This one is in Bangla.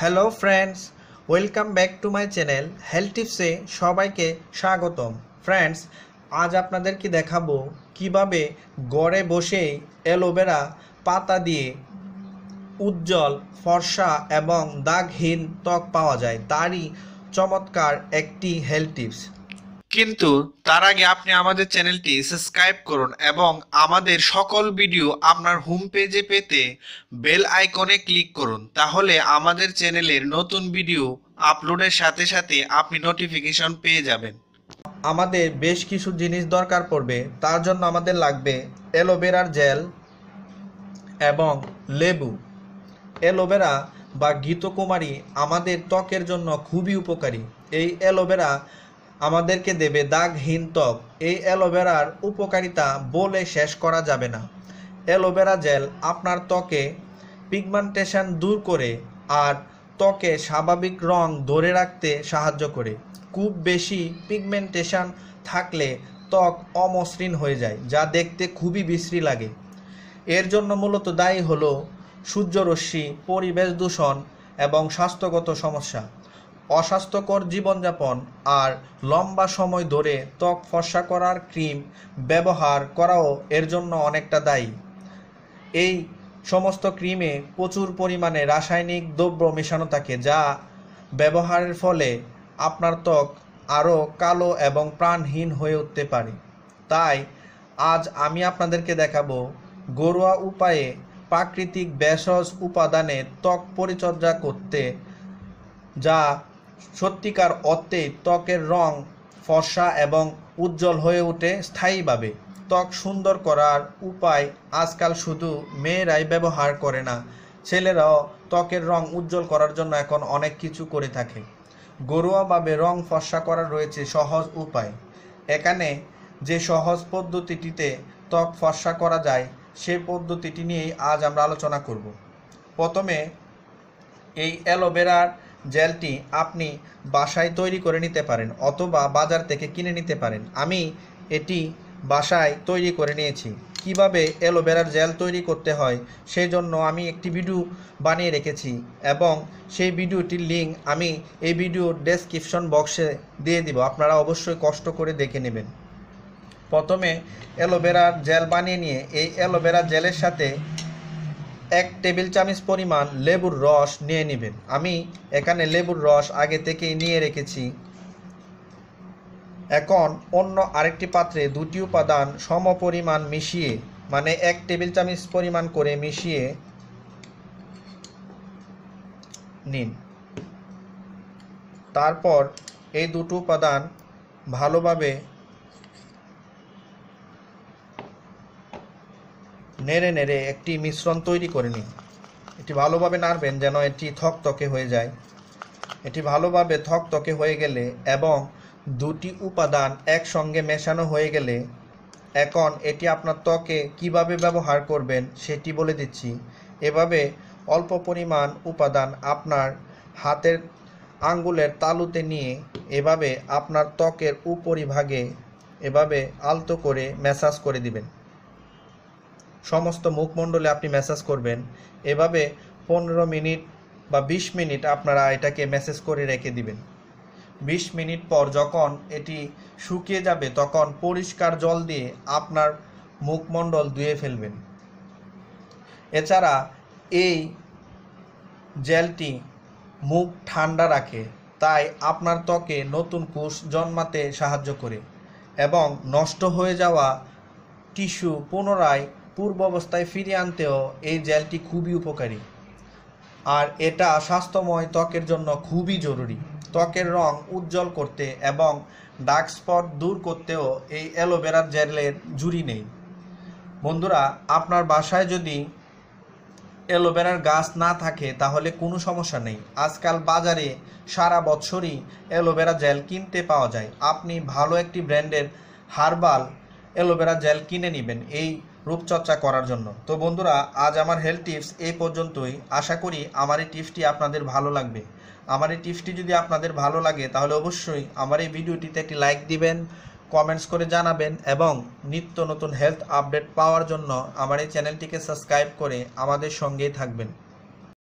Hello friends welcome back to my channel health সবাইকে স্বাগতম। ফ্রেন্ডস আজ আপনাদেরকে দেখাবো কীভাবে গড়ে বসেই অ্যালোভেরা পাতা দিয়ে উজ্জ্বল, ফর্সা এবং দাগহীন ত্বক পাওয়া যায়, তারই চমৎকার একটি হেলথ কিন্তু তার আগে আপনি আমাদের চ্যানেলটি সাবস্ক্রাইব করুন এবং আমাদের সকল ভিডিও আপনার হোম পেজে পেতে বেল আইকনে ক্লিক করুন। তাহলে আমাদের চ্যানেলের নতুন ভিডিও আপলোডের সাথে সাথে আপনি নোটিফিকেশন পেয়ে যাবেন। আমাদের বেশ কিছু জিনিস দরকার পড়বে। তার জন্য আমাদের লাগবে অ্যালোভেরার জেল এবং লেবু। অ্যালোভেরা বা গীতকুমারী আমাদের ত্বকের জন্য খুবই উপকারী। এই অ্যালোভেরা আমাদেরকে দেবে দাগহীন ত্বক। এই অ্যালোভেরার উপকারিতা বলে শেষ করা যাবে না। অ্যালোভেরা জেল আপনার ত্বকে পিগমেন্টেশন দূর করে আর ত্বকে স্বাভাবিক রং ধরে রাখতে সাহায্য করে। খুব বেশি পিগমেন্টেশন থাকলে ত্বক অমসৃণ হয়ে যায়, যা দেখতে খুবই বিশ্রী লাগে। এর জন্য মূলত দায়ী হলো সূর্যরশ্মি, পরিবেশ দূষণ এবং স্বাস্থ্যগত সমস্যা। অস্বাস্থ্যকর জীবনযাপন আর লম্বা সময় ধরে ত্বক ফর্সা করার ক্রিম ব্যবহার করাও এর জন্য অনেকটা দায়ী। এই সমস্ত ক্রিমে প্রচুর পরিমাণে রাসায়নিক দ্রব্য মেশানো থাকে যা ব্যবহারের ফলে আপনার ত্বক আরও কালো এবং প্রাণহীন হয়ে উঠতে পারে। তাই আজ আমি আপনাদেরকে দেখাবো ঘরোয়া উপায়ে প্রাকৃতিক ভেষজ উপাদানে ত্বক পরিচর্যা করতে, যা সত্যিকার অর্থে ত্বকের রং ফর্সা এবং উজ্জ্বল হয়ে ওঠে স্থায়ীভাবে। ত্বক সুন্দর করার উপায় আজকাল শুধু মেয়েরাই ব্যবহার করে না, ছেলেরাও ত্বকের রং উজ্জ্বল করার জন্য এখন অনেক কিছু করে থাকে। ঘরোয়াভাবে রং ফর্সা করার রয়েছে সহজ উপায়। এখানে যে সহজ পদ্ধতিটিতে ত্বক ফর্সা করা যায় সেই পদ্ধতিটি নিয়েই আজ আমরা আলোচনা করব। প্রথমে এই অ্যালোভেরার জেলটি আপনি বাসায় তৈরি করে নিতে পারেন অথবা বাজার থেকে কিনে নিতে পারেন। আমি এটি বাসায় তৈরি করে নিয়েছি। কীভাবে অ্যালোভেরার জেল তৈরি করতে হয় সেই জন্য আমি একটি ভিডিও বানিয়ে রেখেছি এবং সেই ভিডিওটির লিঙ্ক আমি এই ভিডিওর ডেসক্রিপশন বক্সে দিয়ে দিব। আপনারা অবশ্যই কষ্ট করে দেখে নেবেন। প্রথমে অ্যালোভেরার জেল বানিয়ে নিয়ে এই অ্যালোভেরা জেলের সাথে এক টেবিল চামচ পরিমাণ লেবুর রস নিয়ে নেবেন। আমি এখানে লেবুর রস আগে থেকেই নিয়ে রেখেছি। এখন অন্য আরেকটি পাত্রে দুটি উপাদান সম পরিমাণ মিশিয়ে মানে এক টেবিল চামচ পরিমাণ করে মিশিয়ে নিন। তারপর এই দুটো উপাদান ভালোভাবে নেড়ে নেড়ে একটি মিশ্রণ তৈরি করে নিন। এটি ভালোভাবে নাড়বেন যেন এটি থকথকে হয়ে যায়। এটি ভালোভাবে থকথকে হয়ে গেলে এবং দুটি উপাদান একসঙ্গে মেশানো হয়ে গেলে, এখন এটি আপনার ত্বকে কীভাবে ব্যবহার করবেন সেটি বলে দিচ্ছি। এভাবে অল্প পরিমাণ উপাদান আপনার হাতের আঙ্গুলের তালুতে নিয়ে এভাবে আপনার ত্বকের উপরিভাগে এভাবে আলতো করে ম্যাসাজ করে দিবেন। সমস্ত মুখমণ্ডলে আপনি ম্যাসাজ করবেন। এভাবে পনেরো মিনিট বা বিশ মিনিট আপনারা এটাকে ম্যাসেজ করে রেখে দিবেন। বিশ মিনিট পর যখন এটি শুকিয়ে যাবে, তখন পরিষ্কার জল দিয়ে আপনার মুখমণ্ডল ধুয়ে ফেলবেন। এছাড়া এই জেলটি মুখ ঠান্ডা রাখে, তাই আপনার ত্বকে নতুন কোষ জন্মাতে সাহায্য করে এবং নষ্ট হয়ে যাওয়া টিস্যু পুনরায় পূর্ব অবস্থায় ফিরিয়ে আনতেও এই জেলটি খুবই উপকারী। আর এটা স্বাস্থ্যময় ত্বকের জন্য খুবই জরুরি। ত্বকের রং উজ্জ্বল করতে এবং ডার্ক স্পট দূর করতেও এই অ্যালোভেরার জেলের জুড়ি নেই। বন্ধুরা, আপনার বাসায় যদি অ্যালোভেরার গাছ না থাকে, তাহলে কোনো সমস্যা নেই। আজকাল বাজারে সারা বছরই অ্যালোভেরা জেল কিনতে পাওয়া যায়। আপনি ভালো একটি ব্র্যান্ডের হার্বাল অ্যালোভেরা জেল কিনে নেবেন। এই রূপচর্চা করার জন্য। তো বন্ধুরা, আজ আমার হেলথ টিপস এই পর্যন্তই। আশা করি আমার এই টিপসটি আপনাদের ভালো লাগবে। আমার এই টিপসটি যদি আপনাদের ভালো লাগে, তাহলে অবশ্যই আমার এই ভিডিওটিতে একটি লাইক দিবেন কমেন্টস করে জানাবেন এবং নিত্য নতুন হেলথ আপডেট পাওয়ার জন্য আমার এই চ্যানেলটিকে সাবস্ক্রাইব করে আমাদের সঙ্গেই থাকবেন।